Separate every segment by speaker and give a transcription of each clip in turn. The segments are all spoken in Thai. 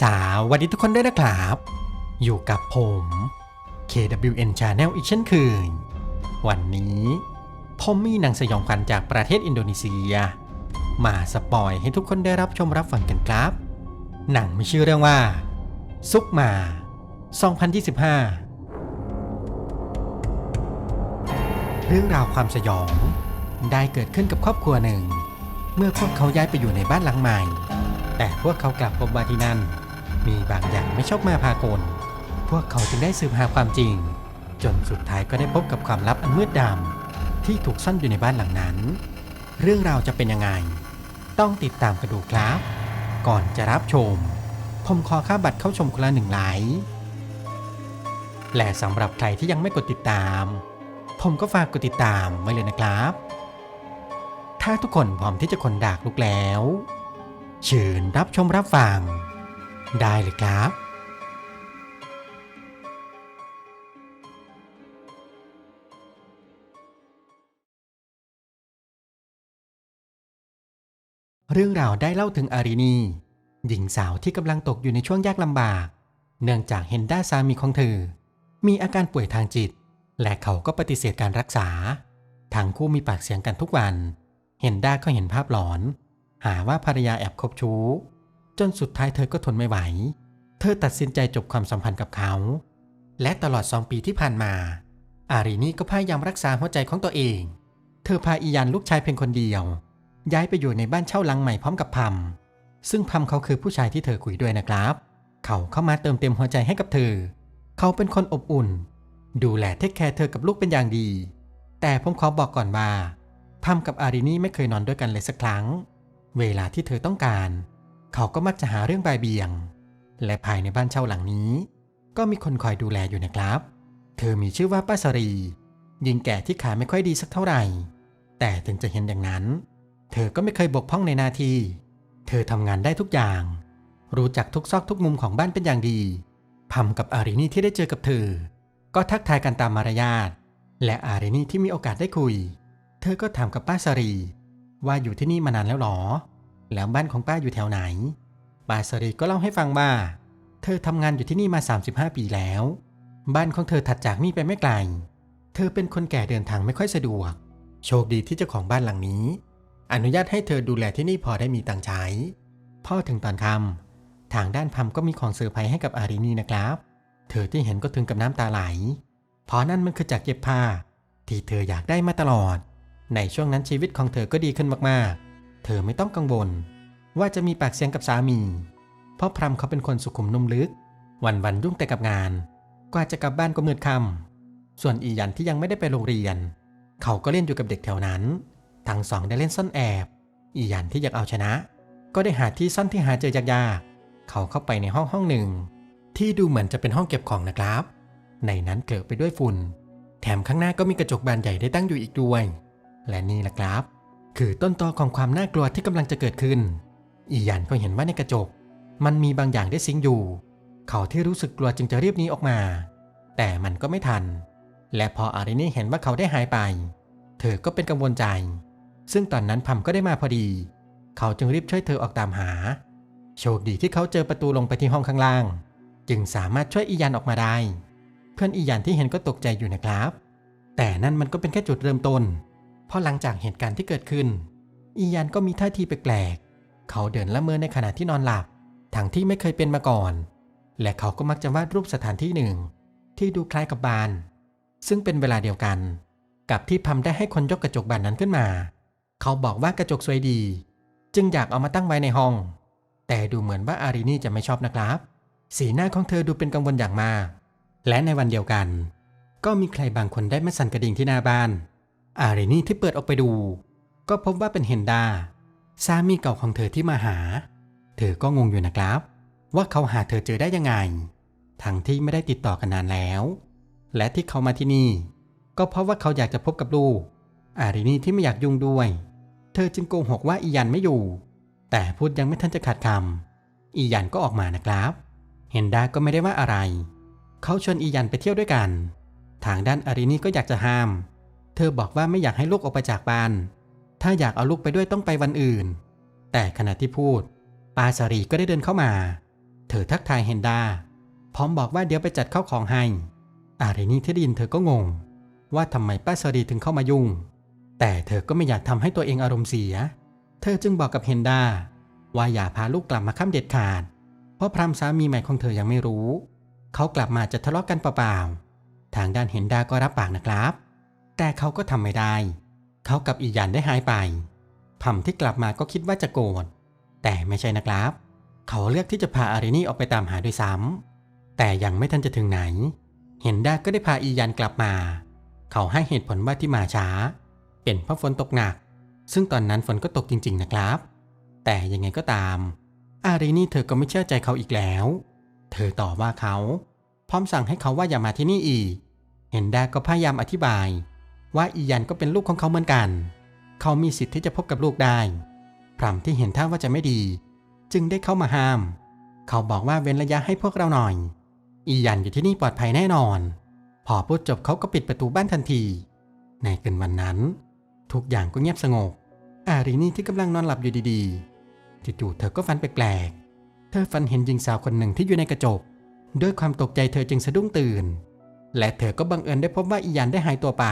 Speaker 1: สวัสดีทุกคนด้วยนะครับ อยู่กับผม KWN Channel อีกเช่นเคยวันนี้ผมมีหนังสยองขวัญจากประเทศอินโดนีเซีย มาสปอยให้ทุกคนได้รับชมรับฟังกันครับ หนังมีชื่อเรื่องว่า ซุกมา 2025 เรื่องราวความสยองได้เกิดขึ้นกับครอบครัวหนึ่ง เมื่อพวกเขาย้ายไปอยู่ในบ้านหลังใหม่ แต่พวกเขากลับพบว่าที่นั่น มีบางอย่างไม่ชอบมาพากล พวกเขาจึงได้สืบหาความจริง จนสุดท้ายก็ได้พบกับความลับอันมืดดำที่ถูกซ่อนอยู่ในบ้านหลังนั้น เรื่องราวจะเป็นยังไง ต้องติดตามกันดูครับ ก่อนจะรับชม ผมขอค่าบัตรเข้าชมคนละหนึ่งไลค์และสำหรับใครที่ยังไม่กดติดตาม ผมก็ฝากกดติดตามไว้เลยนะครับ ถ้าทุกคนพร้อมที่จะคนดากลุกแล้ว เชิญรับชมรับฟัง ได้เลยครับเรื่องราวได้เล่าถึงอารินีหญิงสาวที่กำลังตกอยู่ในช่วงยากลำบาก เนื่องจากเฮนด้าสามีของเธอ มีอาการป่วยทางจิต และเขาก็ปฏิเสธการรักษาทั้งคู่มีปากเสียงกันทุกวันเฮนด้าก็เห็นภาพหลอน หาว่าภรรยาแอบคบชู้ จนสุดท้ายเธอก็ทนไม่ไหว เธอตัดสินใจจบความสัมพันธ์กับเขา และตลอดสองปีที่ผ่านมา อารีนี่ก็พยายามรักษาหัวใจของตัวเอง เธอพาอียานลูกชายเพียงคนเดียว ย้ายไปอยู่ในบ้านเช่าหลังใหม่พร้อมกับพัมซึ่งพัมเขาคือผู้ชายที่เธอคุยด้วยนะครับ เขาเข้ามาเติมเต็มหัวใจให้กับเธอ เขาเป็นคนอบอุ่น ดูแลเทคแคร์เธอกับลูกเป็นอย่างดี แต่ผมขอบอกก่อนว่าพัมกับอารีนี่ไม่เคยนอนด้วยกันเลยสักครั้ง เวลาที่เธอต้องการ เขาก็มักจะหาเรื่องบายเบี่ยง และภายในบ้านเช่าหลังนี้ ก็มีคนคอยดูแลอยู่นะครับ เธอมีชื่อว่าป้าสรีหญิงแก่ที่ขาไม่ค่อยดีสักเท่าไหร่ แต่ถึงจะเห็นอย่างนั้น เธอก็ไม่เคยบกพร่องในหน้าที่เธอทำงานได้ทุกอย่าง รู้จักทุกซอกทุกมุมของบ้านเป็นอย่างดีพัมกับอารินี่ที่ได้เจอกับเธอ ก็ทักทายกันตามมารยาท และอารินี่ที่มีโอกาสได้คุย เธอก็ถามกับป้าสรี ว่าอยู่ที่นี่มานานแล้วหรอ แล้วบ้านของป้าอยู่แถวไหน ป้าสรีก็เล่าให้ฟังว่า เธอทำงานอยู่ที่นี่มา 35 ปีแล้ว บ้านของเธอถัดจากนี่ไปไม่ไกล เธอเป็นคนแก่เดินทางไม่ค่อยสะดวก โชคดีที่เจ้าของบ้านหลังนี้ อนุญาตให้เธอดูแลที่นี่พอได้มีตังค์ใช้ พอถึงตอนค่ำทางด้านพัมก็มีของเซอร์ไพรส์ให้กับอารินีนะครับ เธอที่เห็นก็ถึงกับน้ำตาไหล เพราะนั่นมันคือจากเย็บผ้า ที่เธออยากได้มาตลอด ในช่วงนั้นชีวิตของเธอก็ดีขึ้นมากๆ เธอไม่ต้องกังวล ว่าจะมีปากเสียงกับสามี เพราะพรัมเขาเป็นคนสุขุมนุ่มลึก วันๆยุ่งแต่กับงาน กว่าจะกลับบ้านก็มืดค่ำส่วนอียันที่ยังไม่ได้ไปโรงเรียน เขาก็เล่นอยู่กับเด็กแถวนั้น ทั้งสองได้เล่นซ่อนแอบ อียันที่อยากเอาชนะ ก็ได้หาที่ซ่อนที่หาเจอยากๆ เขาเข้าไปในห้องห้องหนึ่ง ที่ดูเหมือนจะเป็นห้องเก็บของนะครับ ในนั้นเกลือไปด้วยฝุ่น แถมข้างหน้าก็มีกระจกบานใหญ่ได้ตั้งอยู่อีกด้วย และนี่แหละครับ คือต้นตอของความน่ากลัวที่กำลังจะเกิดขึ้น อียันก็เห็นว่าในกระจก มันมีบางอย่างได้สิงอยู่ เขาที่รู้สึกกลัวจึงจะรีบหนีออกมา แต่มันก็ไม่ทัน และพออารินี่เห็นว่าเขาได้หายไป เธอก็เป็นกังวลใจ ซึ่งตอนนั้นพัมก็ได้มาพอดี เขาจึงรีบช่วยเธอออกตามหา โชคดีที่เขาเจอประตูลงไปที่ห้องข้างล่าง จึงสามารถช่วยอียันออกมาได้ เพื่อนอียันที่เห็นก็ตกใจอยู่นะครับ แต่นั่นมันก็เป็นแค่จุดเริ่มต้น เพราะหลังจากเหตุการณ์ที่เกิดขึ้น อียันก็มีท่าทีแปลกๆ เขาเดินละเมอในขณะที่นอนหลับทั้งที่ไม่เคยเป็นมาก่อน และเขาก็มักจะวาดรูปสถานที่หนึ่ง ที่ดูคล้ายกับบาน ซึ่งเป็นเวลาเดียวกัน กับที่พัมได้ให้คนยกกระจกบานนั้นขึ้นมา เขาบอกว่ากระจกสวยดี จึงอยากเอามาตั้งไว้ในห้อง แต่ดูเหมือนว่าอารีนี่จะไม่ชอบนะครับ สีหน้าของเธอดูเป็นกังวลอย่างมาก และในวันเดียวกัน ก็มีใครบางคนได้มาสั่นกระดิ่งที่หน้าบ้าน อารีนี่ที่เปิดออกไปดู ก็พบว่าเป็นเฮนดาสามีเก่าของเธอที่มาหา เธอก็งงอยู่นะครับ ว่าเขาหาเธอเจอได้ยังไง ทั้งที่ไม่ได้ติดต่อกันนานแล้ว และที่เขามาที่นี่ ก็เพราะว่าเขาอยากจะพบกับลูก อารีนี่ที่ไม่อยากยุ่งด้วย เธอจึงโกหกว่าอียันไม่อยู่ แต่พูดยังไม่ทันจะขาดคำอียันก็ออกมานะครับเฮนดาก็ไม่ได้ว่าอะไร เขาชวนอียันไปเที่ยวด้วยกัน ทางด้านอารีนี่ก็อยากจะห้าม เธอบอกว่าไม่อยากให้ลูกออกไปจากบ้าน ถ้าอยากเอาลูกไปด้วยต้องไปวันอื่น แต่ขณะที่พูด ปาสรีก็ได้เดินเข้ามา เธอทักทายเฮนดา พร้อมบอกว่าเดี๋ยวไปจัดข้าวของให้ อารีนี่ที่ได้ยินเธอก็งง ว่าทำไมป้าสรีถึงเข้ามายุ่ง แต่เธอก็ไม่อยากทำให้ตัวเองอารมณ์เสีย เธอจึงบอกกับเฮนดาว่าอย่าพาลูกกลับมาข้ามเด็ดขาด เพราะพรามสามีใหม่ของเธอยังไม่รู้ เขากลับมาจะทะเลาะกันเปล่าๆ ทางด้านเฮนดาก็รับปากนะครับ แต่เขาก็ทำไม่ได้ เขากับอีหยันได้หายไปพัมที่กลับมาก็คิดว่าจะโกรธแต่ไม่ใช่นะครับ เขาเลือกที่จะพาอารินี่ออกไปตามหาด้วยซ้ำแต่ยังไม่ทันจะถึงไหนเฮนดาก็ได้พาอียันกลับมา เขาให้เหตุผลว่าที่มาช้า เป็นเพราะฝนตกหนัก ซึ่งตอนนั้นฝนก็ตกจริง ๆนะครับ แต่ยังไงก็ตาม อารีนี่เธอก็ไม่เชื่อใจเขาอีกแล้ว เธอต่อว่าเขา พร้อมสั่งให้เขาว่าอย่ามาที่นี่อีกเฮนดาก็พยายามอธิบาย ว่าอียันก็เป็นลูกของเขาเหมือนกัน เขามีสิทธิ์ที่จะพบกับลูกได้พรำที่เห็นท่าว่าจะไม่ดี จึงได้เข้ามาห้าม เขาบอกว่าเว้นระยะให้พวกเราหน่อย อียันอยู่ที่นี่ปลอดภัยแน่นอน พอพูดจบเขาก็ปิดประตูบ้านทันที ในคืนวันนั้น ทุกอย่างก็เงียบสงบ อารีนี่ที่กำลังนอนหลับอยู่ดีๆจู่ๆเธอก็ฝันแปลกๆ เธอฝันเห็นหญิงสาวคนหนึ่งที่อยู่ในกระจก ด้วยความตกใจเธอจึงสะดุ้งตื่น และเธอก็บังเอิญได้พบว่าอียันได้หายตัวไป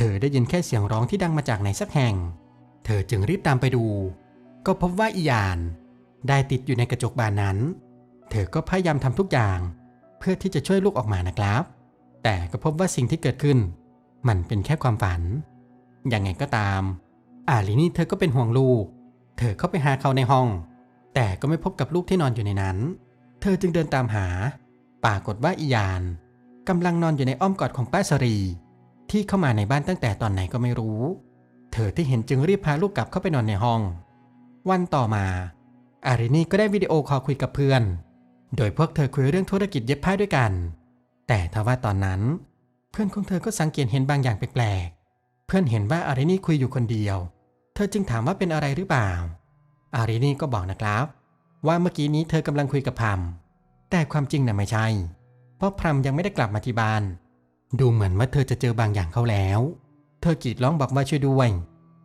Speaker 1: เธอได้ยินแค่เสียงร้องที่ดังมาจากไหนสักแห่ง เธอจึงรีบตามไปดู ก็พบว่าอียาน ได้ติดอยู่ในกระจกบานนั้น เธอก็พยายามทำทุกอย่าง เพื่อที่จะช่วยลูกออกมานะครับ แต่ก็พบว่าสิ่งที่เกิดขึ้น มันเป็นแค่ความฝัน ยังไงก็ตาม อาลีนี่เธอก็เป็นห่วงลูก เธอเข้าไปหาเขาในห้อง แต่ก็ไม่พบกับลูกที่นอนอยู่ในนั้น เธอจึงเดินตามหา ปรากฏว่าอียานกำลังนอนอยู่ในอ้อมกอดของป้าสรี ที่เข้ามาในบ้านตั้งแต่ตอนไหนก็ไม่รู้ เธอที่เห็นจึงรีบพาลูกกลับเข้าไปนอนในห้อง วันต่อมา อารินีก็ได้วิดีโอคอลคุยกับเพื่อน โดยพวกเธอคุยเรื่องธุรกิจเย็บผ้าด้วยกัน แต่ทว่าตอนนั้น เพื่อนของเธอก็สังเกตเห็นบางอย่างแปลกๆ เพื่อนเห็นว่าอารินีคุยอยู่คนเดียว เธอจึงถามว่าเป็นอะไรหรือเปล่า อารินีก็บอกนะครับ ว่าเมื่อกี้นี้เธอกำลังคุยกับพรัมแต่ความจริงน่ะไม่ใช่ เพราะพรัมยังไม่ได้กลับมาที่บ้าน ดูเหมือนว่าเธอจะเจอบางอย่างเข้าแล้ว เธอกรีดร้องบอกว่าช่วยด้วย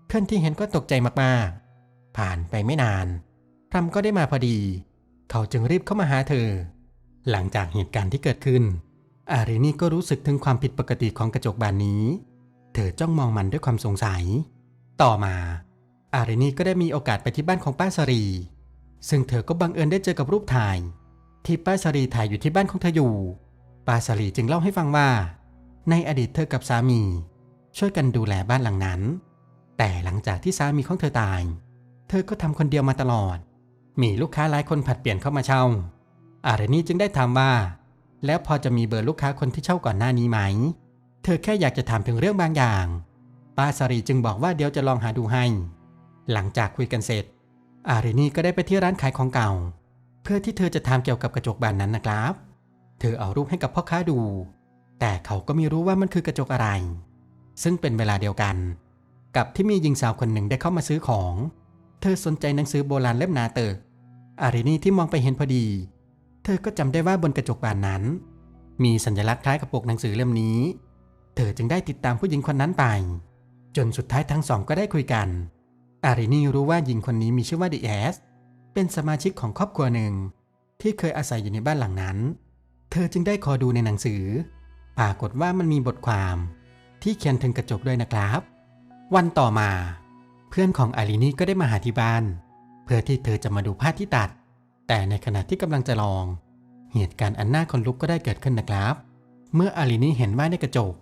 Speaker 1: เพื่อนที่เห็นก็ตกใจมากๆ ผ่านไปไม่นานรัมก็ได้มาพอดี เขาจึงรีบเข้ามาหาเธอ หลังจากเหตุการณ์ที่เกิดขึ้น อารีนี่ก็รู้สึกถึงความผิดปกติของกระจกบานนี้ เธอจ้องมองมันด้วยความสงสัย ต่อมา อารีนี่ก็ได้มีโอกาสไปที่บ้านของป้าสรี ซึ่งเธอก็บังเอิญได้เจอกับรูปถ่าย ที่ป้าสรีถ่ายอยู่ที่บ้านของเธออยู่ ป้าสรีจึงเล่าให้ฟังว่า ในอดีตเธอกับสามี ช่วยกันดูแลบ้านหลังนั้น แต่หลังจากที่สามีของเธอตาย เธอก็ทำคนเดียวมาตลอด มีลูกค้าหลายคนผัดเปลี่ยนเข้ามาเช่า อารนี่จึงได้ถามว่า แล้วพอจะมีเบอร์ลูกค้าคนที่เช่าก่อนหน้านี้ไหม เธอแค่อยากจะถามถึงเรื่องบางอย่างป้าสรีจึงบอกว่าเดี๋ยวจะลองหาดูให้ หลังจากคุยกันเสร็จ อารีนี่ก็ได้ไปที่ร้านขายของเก่า เพื่อที่เธอจะถามเกี่ยวกับกระจกบานนั้นนะครับ เธอเอารูปให้กับพ่อค้าดู แต่เขาก็ไม่รู้ว่ามันคือกระจกอะไร ซึ่งเป็นเวลาเดียวกัน กับที่มีหญิงสาวคนหนึ่งได้เข้ามาซื้อของ เธอสนใจหนังสือโบราณเล่มนาเติกอารีนี่ที่มองไปเห็นพอดี เธอก็จำได้ว่าบนกระจกบานนั้น มีสัญลักษณ์คล้ายกับปกหนังสือเล่มนี้ เธอจึงได้ติดตามผู้หญิงคนนั้นไป จนสุดท้ายทั้งสองก็ได้คุยกัน อารีนี่รู้ว่าหญิงคนนี้มีชื่อว่าดิแอส เป็นสมาชิกของครอบครัวหนึ่ง ที่เคยอาศัยอยู่ในบ้านหลังนั้น เธอจึงได้ขอดูในหนังสือ ปรากฏว่ามันมีบทความที่เขียนถึงกระจกด้วยนะครับ วันต่อมา เพื่อนของอารีนี่ก็ได้มาหาที่บ้าน เพื่อที่เธอจะมาดูผ้าที่ตัด แต่ในขณะที่กำลังจะลอง เหตุการณ์อันน่าขนลุกก็ได้เกิดขึ้นนะครับ เมื่ออารีนี่เห็นว่าในกระจก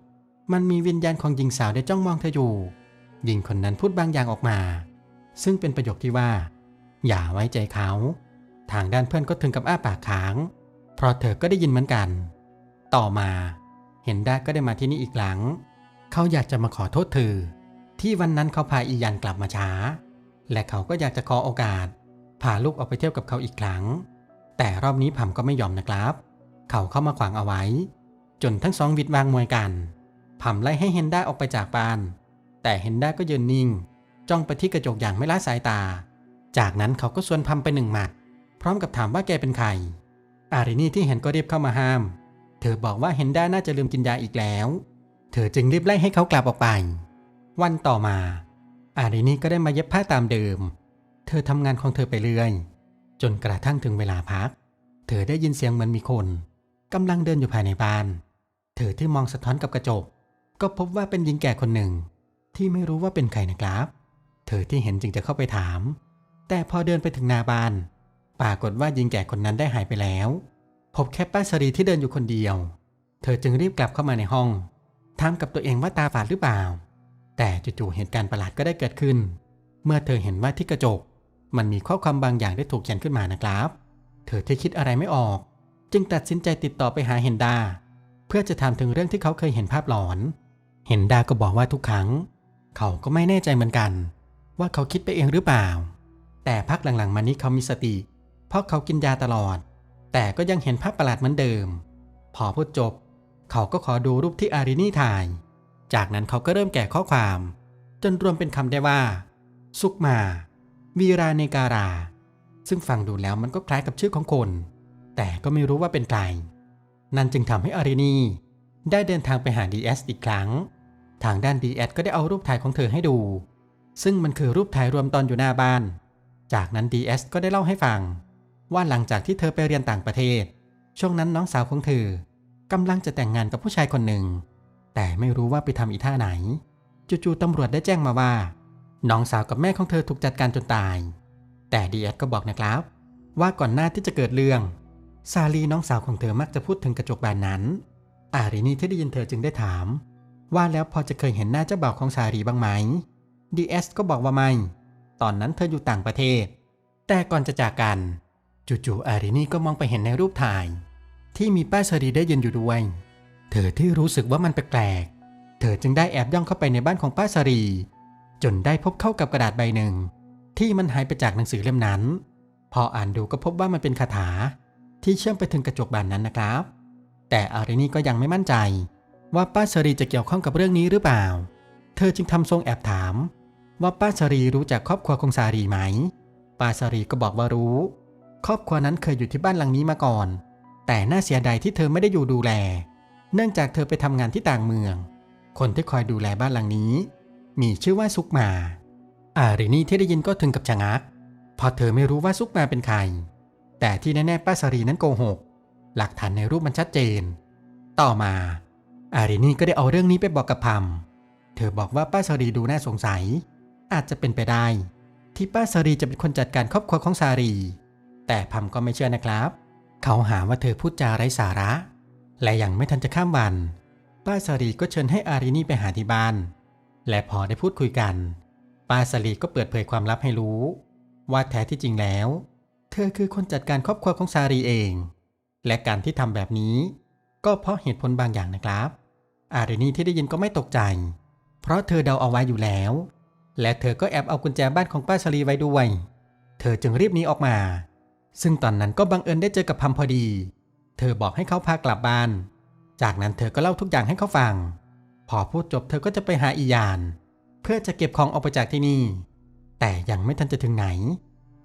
Speaker 1: มันมีวิญญาณของหญิงสาวได้จ้องมองเธออยู่หญิงคนนั้นพูดบางอย่างออกมา ซึ่งเป็นประโยคที่ว่า อย่าไว้ใจเขา ทางด้านเพื่อนก็ถึงกับอ้าปากค้าง เพราะเธอก็ได้ยินเหมือนกัน ต่อมา เห็นได้ก็ได้มาที่นี่อีกหลัง เขาอยากจะมาขอโทษเธอ ที่วันนั้นเขาพาอียันกลับมาช้า และเขาก็อยากจะขอโอกาส พาลูกออกไปเที่ยวกับเขาอีกครั้ง แต่รอบนี้ผัมก็ไม่ยอมนะครับ เขาเข้ามาขวางเอาไว้ จนทั้งสองวิดวางมวยกันผัมไล่ให้เฮนด้าออกไปจากบ้าน แต่เฮนด้าก็ยืนนิ่ง จ้องไปที่กระจกอย่างไม่ละสายตา จากนั้นเขาก็สวนพัมไปหนึ่งหมัด พร้อมกับถามว่าแกเป็นใครอารินี่ที่เห็นก็รีบเข้ามาห้าม เธอบอกว่าเฮนด้าน่าจะลืมกินยาอีกแล้ว เธอจึงรีบไล่ให้เขากลับออกไป วันต่อมา อารินี่ก็ได้มาเย็บผ้าตามเดิม เธอทำงานของเธอไปเรื่อย จนกระทั่งถึงเวลาพัก เธอได้ยินเสียงเหมือนมีคนกำลังเดินอยู่ภายในบ้าน เธอที่มองสะท้อนกับกระจก ก็พบว่าเป็นหญิงแก่คนหนึ่ง ที่ไม่รู้ว่าเป็นใครนะครับ เธอที่เห็นจึงจะเข้าไปถาม แต่พอเดินไปถึงหน้าบ้าน ปรากฏว่าหญิงแก่คนนั้นได้หายไปแล้ว พบแค่ป้าสรีที่เดินอยู่คนเดียว เธอจึงรีบกลับเข้ามาในห้องถามกับตัวเองว่าตาฝาดหรือเปล่า แต่จู่ๆเหตุการณ์ประหลาดก็ได้เกิดขึ้น เมื่อเธอเห็นว่าที่กระจก มันมีข้อความบางอย่างได้ถูกเขียนขึ้นมานะครับ เธอที่คิดอะไรไม่ออก จึงตัดสินใจติดต่อไปหาเฮนดา เพื่อจะถามถึงเรื่องที่เขาเคยเห็นภาพหลอนเฮนดาก็บอกว่าทุกครั้ง เขาก็ไม่แน่ใจเหมือนกัน ว่าเขาคิดไปเองหรือเปล่า แต่พักหลังๆมานี้เขามีสติ เพราะเขากินยาตลอด แต่ก็ยังเห็นภาพประหลาดเหมือนเดิม พอพูดจบ เขาก็ขอดูรูปที่อารินี่ถ่าย จากนั้นเขาก็เริ่มแกะข้อความ จนรวมเป็นคำได้ว่า สุกมา วีราเนการา ซึ่งฟังดูแล้วมันก็คล้ายกับชื่อของคน แต่ก็ไม่รู้ว่าเป็นใคร นั่นจึงทำให้อารินีได้เดินทางไปหา DS อีกครั้ง ทางด้าน DS ก็ได้เอารูปถ่ายของเธอให้ดู ซึ่งมันคือรูปถ่ายรวมตอนอยู่หน้าบ้าน จากนั้น DS ก็ได้เล่าให้ฟัง ว่าหลังจากที่เธอไปเรียนต่างประเทศ ช่วงนั้นน้องสาวของเธอกำลังจะแต่งงานกับผู้ชายคนหนึ่ง แต่ไม่รู้ว่าไปทำอีท่าไหนจู่ๆตำรวจได้แจ้งมาว่า น้องสาวกับแม่ของเธอถูกจัดการจนตาย แต่ดีเอสก็บอกนะครับ ว่าก่อนหน้าที่จะเกิดเรื่อง ซาลีน้องสาวของเธอมักจะพูดถึงกระจกบานนั้น อารีนี่ที่ได้ยินเธอจึงได้ถาม ว่าแล้วพอจะเคยเห็นหน้าเจ้าบ่าวของซาลีบ้างไหมดีเอสก็บอกว่าไม่ ตอนนั้นเธออยู่ต่างประเทศ แต่ก่อนจะจากกัน จู่ๆอารีนี่ก็มองไปเห็นในรูปถ่าย ที่มีป้าซาลีได้ยืนอยู่ด้วย เธอที่รู้สึกว่ามันแปลกๆ เธอจึงได้แอบย่องเข้าไปในบ้านของป้าซารี จนได้พบเข้ากับกระดาษใบหนึ่ง ที่มันหายไปจากหนังสือเล่มนั้น พออ่านดูก็พบว่ามันเป็นคาถาที่เชื่อมไปถึงกระจกบานนั้นนะครับ แต่อารินี่ก็ยังไม่มั่นใจ ว่าป้าซารีจะเกี่ยวข้องกับเรื่องนี้หรือเปล่า เธอจึงทำทรงแอบถาม ว่าป้าซารีรู้จักครอบครัวของซารีไหมป้าซารีก็บอกว่ารู้ ครอบครัวนั้นเคยอยู่ที่บ้านหลังนี้มาก่อน แต่น่าเสียดายที่เธอไม่ได้อยู่ดูแล เนื่องจากเธอไปทำงานที่ต่างเมือง คนที่คอยดูแลบ้านหลังนี้ มีชื่อว่าซุกมา อารินี่ที่ได้ยินก็ถึงกับชะงักเพราะเธอไม่รู้ว่าซุกมาเป็นใคร แต่ที่แน่ๆป้าสรีนั้นโกหก หลักฐานในรูปมันชัดเจน ต่อมา อารินี่ก็ได้เอาเรื่องนี้ไปบอกกับพัมเธอบอกว่าป้าสรีดูน่าสงสัย อาจจะเป็นไปได้ ที่ป้าสรีจะเป็นคนจัดการครอบครัวของสารี แต่พัมก็ไม่เชื่อนะครับ เขาหาว่าเธอพูดจาไร้สาระ และยังไม่ทันจะข้ามวัน ป้าสารีก็เชิญให้อารินี่ไปหาที่บ้าน และพอได้พูดคุยกัน ป้าสารีก็เปิดเผยความลับให้รู้ ว่าแท้ที่จริงแล้ว เธอคือคนจัดการครอบครัวของซารีเอง และการที่ทำแบบนี้ ก็เพราะเหตุผลบางอย่างนะครับ อารินีที่ได้ยินก็ไม่ตกใจ เพราะเธอเดาเอาไว้อยู่แล้ว และเธอก็แอบเอากุญแจบ้านของป้าชลีไว้ด้วย เธอจึงรีบหนีออกมา ซึ่งตอนนั้นก็บังเอิญได้เจอกับพัมพอดี เธอบอกให้เขาพากลับบ้าน จากนั้นเธอก็เล่าทุกอย่างให้เขาฟัง พอพูดจบเธอก็จะไปหาอียาน เพื่อจะเก็บของออกไปจากที่นี่ แต่ยังไม่ทันจะถึงไหน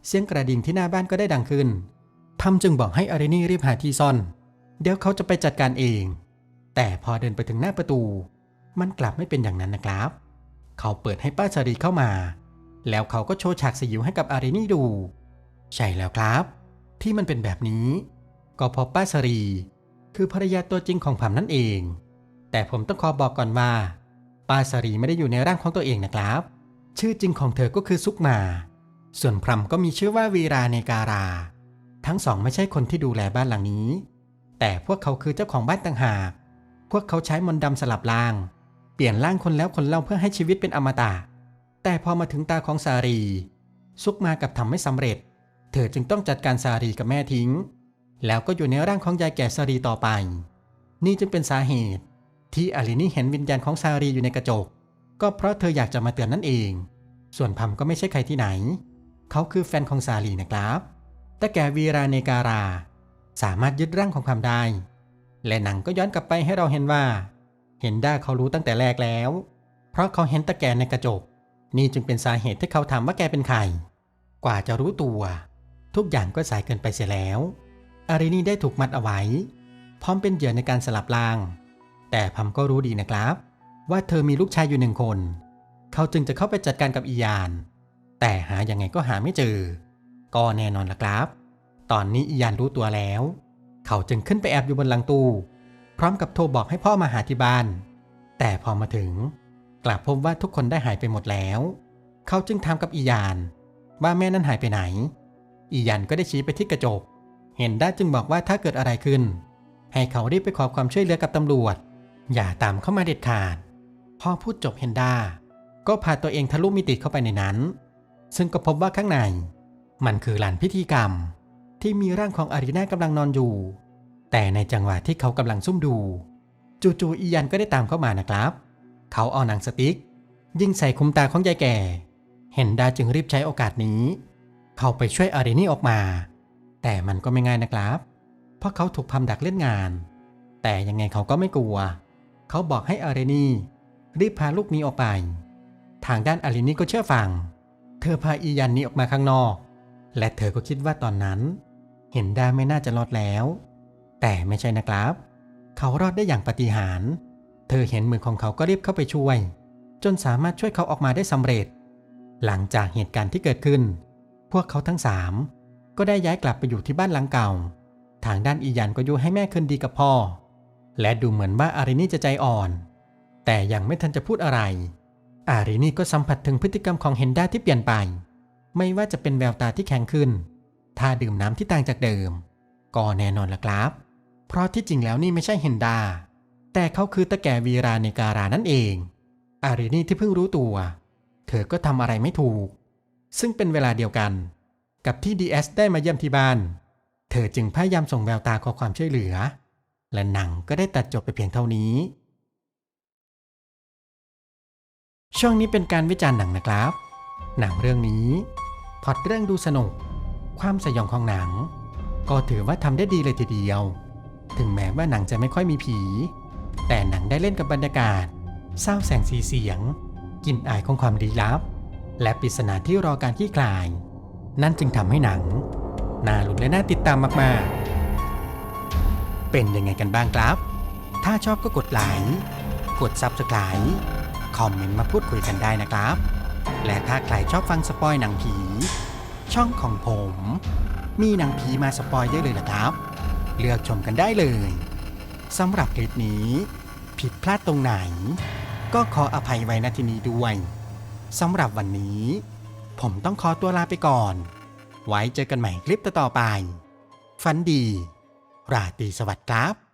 Speaker 1: เสียงกระดิ่งที่หน้าบ้านก็ได้ดังขึ้นพัมจึงบอกให้อารินี่รีบหาที่ซ่อน เดี๋ยวเขาจะไปจัดการเอง แต่พอเดินไปถึงหน้าประตู มันกลับไม่เป็นอย่างนั้นนะครับ เขาเปิดให้ป้าชารีเข้ามา แล้วเขาก็โชว์ฉากสยิวให้กับอารินี่ดู ใช่แล้วครับ ที่มันเป็นแบบนี้ ก็เพราะป้าชารี คือภรรยาตัวจริงของผมนั่นเอง แต่ผมต้องขอบอกก่อนว่าป้าชารีไม่ได้อยู่ในร่างของตัวเองนะครับ ชื่อจริงของเธอก็คือซุกมา ส่วนพรมก็มีชื่อว่าวีราเนการา ทั้งสองไม่ใช่คนที่ดูแลบ้านหลังนี้ แต่พวกเขาคือเจ้าของบ้านต่างหาก พวกเขาใช้มนต์ดำสลับร่าง เปลี่ยนร่างคนแล้วคนเล่าเพื่อให้ชีวิตเป็นอมตะแต่พอมาถึงตาของสารี ซุกมากับทำไม่สำเร็จ เธอจึงต้องจัดการสารีกับแม่ทิ้ง แล้วก็อยู่ในร่างของยายแก่สารีต่อไป นี่จึงเป็นสาเหตุ ที่อารินี่เห็นวิญญาณของสารีอยู่ในกระจก ก็เพราะเธออยากจะมาเตือนนั่นเอง ส่วนพัมก็ไม่ใช่ใครที่ไหน เขาคือแฟนของสาลีนะครับแต่แกวีราเนการา สามารถยึดร่างของพัมได้ และหนังก็ย้อนกลับไปให้เราเห็นว่า เห็นได้เขารู้ตั้งแต่แรกแล้ว เพราะเขาเห็นตะแกในกระจก นี่จึงเป็นสาเหตุที่เขาถามว่าแกเป็นใคร กว่าจะรู้ตัว ทุกอย่างก็สายเกินไปเสียแล้ว อารินีได้ถูกมัดเอาไว้ พร้อมเป็นเหยื่อในการสลับราง แต่พัมก็รู้ดีนะครับ ว่าเธอมีลูกชายอยู่หนึ่งคน เขาจึงจะเข้าไปจัดการกับอียาน แต่หายังไงก็หาไม่เจอ ก็แน่นอนละครับ ตอนนี้อียานรู้ตัวแล้ว เขาจึงขึ้นไปแอบอยู่บนหลังตู้ พร้อมกับโทรบอกให้พ่อมาหาที่บ้าน แต่พอมาถึง กลับพบว่าทุกคนได้หายไปหมดแล้ว เขาจึงถามกับอียาน ว่าแม่นั้นหายไปไหน อียานก็ได้ชี้ไปที่กระจก เห็นได้จึงบอกว่าถ้าเกิดอะไรขึ้น ให้เขารีบไปขอความช่วยเหลือกับตำรวจ อย่าตามเข้ามาเด็ดขาด พอพูดจบเฮนด้าก็พาตัวเองทะลุมิติเข้าไปในนั้น ซึ่งก็พบว่าข้างใน มันคือลานพิธีกรรม ที่มีร่างของอารีนากำลังนอนอยู่ แต่ในจังหวะที่เขากำลังซุ่มดู จู่ๆอียันก็ได้ตามเข้ามานะครับ เขาเอาหนังสติ๊ก ยิงใส่คุมตาของยายแก่เฮนดาจึงรีบใช้โอกาสนี้ เข้าไปช่วยอารีนี่ออกมา แต่มันก็ไม่ง่ายนะครับ เพราะเขาถูกพำดักเล่นงาน แต่ยังไงเขาก็ไม่กลัว เขาบอกให้อารีนี่รีบพาลูกนี้ออกไป ทางด้านอารีนี่ก็เชื่อฟัง เธอพาอียันนี้ออกมาข้างนอก และเธอก็คิดว่าตอนนั้น เห็นดาไม่น่าจะรอดแล้ว แต่ไม่ใช่นะครับ เขารอดได้อย่างปาฏิหาริย์ เธอเห็นมือของเขาก็รีบเข้าไปช่วย จนสามารถช่วยเขาออกมาได้สำเร็จ หลังจากเหตุการณ์ที่เกิดขึ้น วกเขาทั้งสามก็ได้ย้ายกลับไปอยู่ที่บ้านหลังเก่า ทางด้านอียันก็ยุให้แม่คืนดีกับพ่อ และดูเหมือนว่าอารินี่จะใจอ่อน แต่ยังไม่ทันจะพูดอะไร อารินี่ก็สัมผัสถึงพฤติกรรมของเฮนด้าที่เปลี่ยนไป ไม่ว่าจะเป็นแววตาที่แข็งขึ้นถ้าดื่มน้ำที่ต่างจากเดิม ก็แน่นอนละครับ เพราะที่จริงแล้วนี่ไม่ใช่เฮนดา แต่เขาคือตะแก่วีราในการานั่นเอง อารีนี่ที่เพิ่งรู้ตัว เธอก็ทำอะไรไม่ถูก ซึ่งเป็นเวลาเดียวกัน กับที่ดีเอสได้มาเยี่ยมที่บ้าน เธอจึงพยายามส่งแววตาขอความช่วยเหลือ และหนังก็ได้ตัดจบไปเพียงเท่านี้ ช่วงนี้เป็นการวิจารณ์หนังนะครับ หนังเรื่องนี้พอตเรื่องดูสนุก ความสยองของหนัง ก็ถือว่าทำได้ดีเลยทีเดียว ถึงแม้ว่าหนังจะไม่ค่อยมีผี แต่หนังได้เล่นกับบรรยากาศสร้างแสงสีเสียงกลิ่นอายของความลี้ลับ และปริศนาที่รอการคลี่คลาย นั่นจึงทำให้หนังน่าหลุ้นและน่าติดตามมากๆ เป็นยังไงกันบ้างครับ ถ้าชอบก็กดไลค์กด Subscribe คอมเมนต์มาพูดคุยกันได้นะครับ และถ้าใครชอบฟังสปอยหนังผี ช่องของผม มีหนังผีมาสปอยได้เลยนะครับ เลือกชมกันได้เลยสำหรับคลิปนี้ ผิดพลาดตรงไหน ก็ขออภัยไว้ณที่นี้ด้วย สำหรับวันนี้ ผมต้องขอตัวลาไปก่อน ไว้เจอกันใหม่คลิปต่อๆไป ฝันดี ราตรีสวัสดิ์ครับ